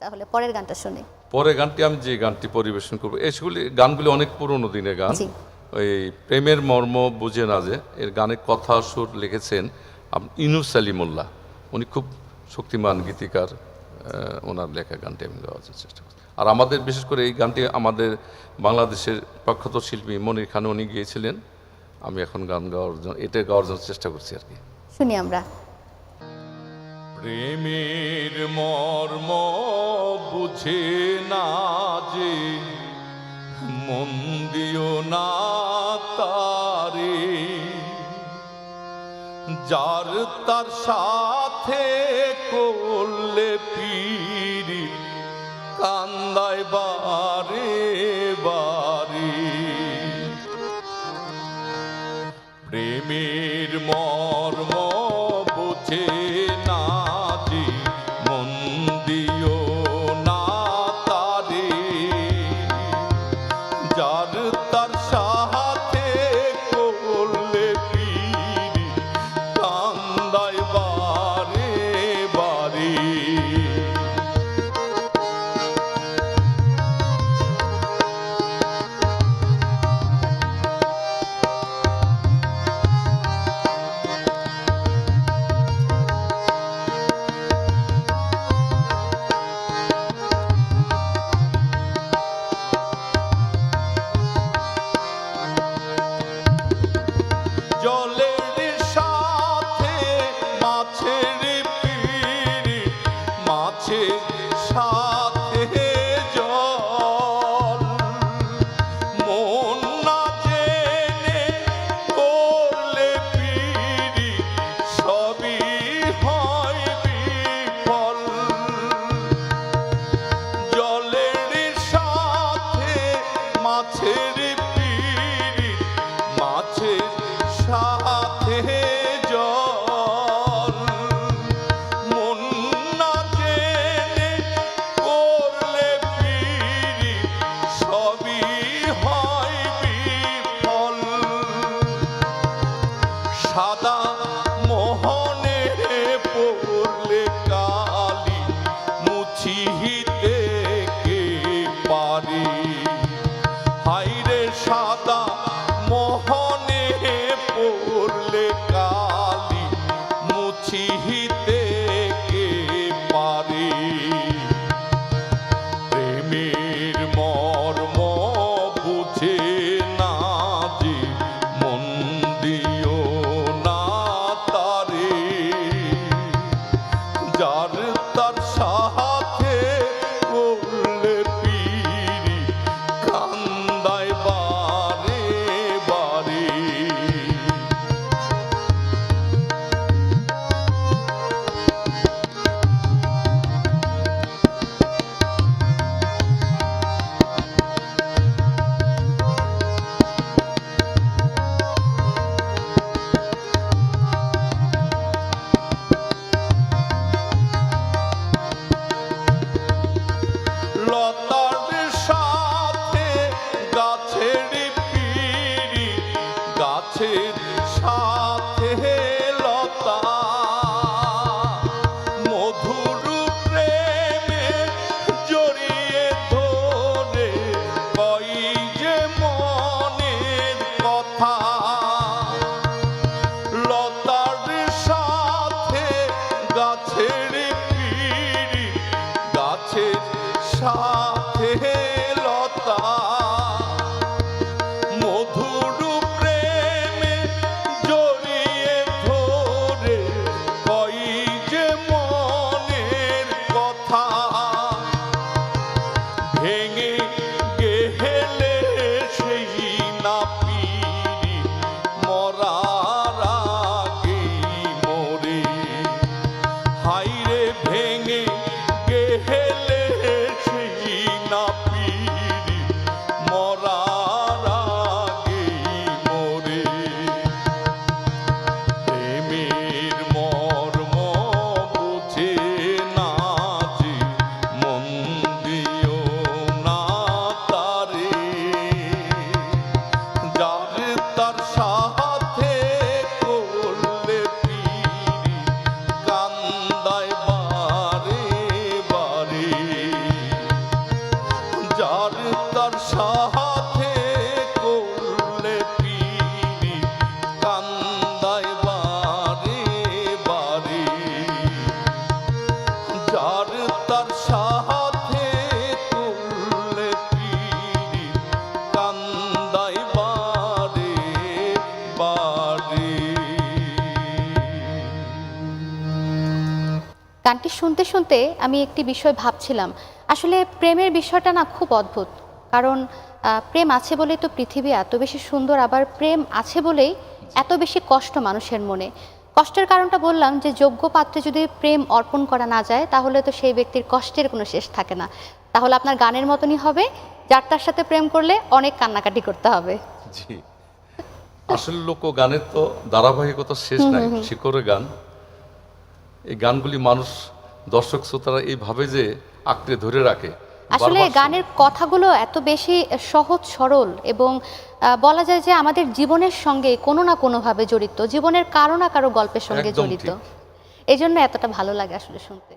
তাহলে পরের গানটা শুনি। পরে গানটি আমি যে গানটি পরিবেশন করব এসগুলি গানগুলি অনেক পুরনো দিনের গান। ওই প্রেমের মর্ম বুঝে না যে এর গানের কথা সুর লিখেছেন ইনুস আলিমুল্লাহ উনি খুব শক্তিমান গীতিকার ওনার লেখা গানটি আমি গাওয়ার চেষ্টা করছি। আর আমাদের বিশেষ করে এই গানটি আমাদের বাংলাদেশের প্রখ্যাত শিল্পী মনির খান উনি গিয়েছিলেন। আমি এখন গান গাওয়ার জন্য এটা গাওয়ার জন্য চেষ্টা করছি আর কি। শুনি আমরা। প্রেমের মর্ম বুঝে না যে মন দিও না তারে। যার তার সাথে করলে পিড়ি কান্দায় বারে বারে। প্রেমের মর্ম লতার গানটি শুনতে শুনতে আমি একটি বিষয় ভাবছিলাম। আসলে প্রেমের বিষয়টা না খুব অদ্ভুত। কারণ প্রেম আছে বলেই তো পৃথিবী এত বেশি সুন্দর আবার প্রেম আছে বলেই এত বেশি কষ্ট মানুষের মনে। কষ্টের কারণটা বললাম যে যোগ্য পাত্রে যদি প্রেম অর্পণ করা না যায় তাহলে তো সেই ব্যক্তির কষ্টের কোনো শেষ থাকে না। তাহলে আপনার গানের মতনই হবে যার তার সাথে প্রেম করলে অনেক কান্নাকাটি করতে হবে। জি। আসলে লোক গানের তো ধারাবাহিকতা শেষ নাই শিকড়ে গান। এই গানগুলি মানুষ দর্শক শ্রোতারা এইভাবে যে আঁকড়ে ধরে রাখে আসলে গানের কথাগুলো এত বেশি সহজ সরল এবং বলা যায় যে আমাদের জীবনের সঙ্গে কোনো না কোনোভাবে জড়িত জীবনের কারও না কারও গল্পের সঙ্গে জড়িত। এই জন্য এতটা ভালো লাগে আসলে শুনতে।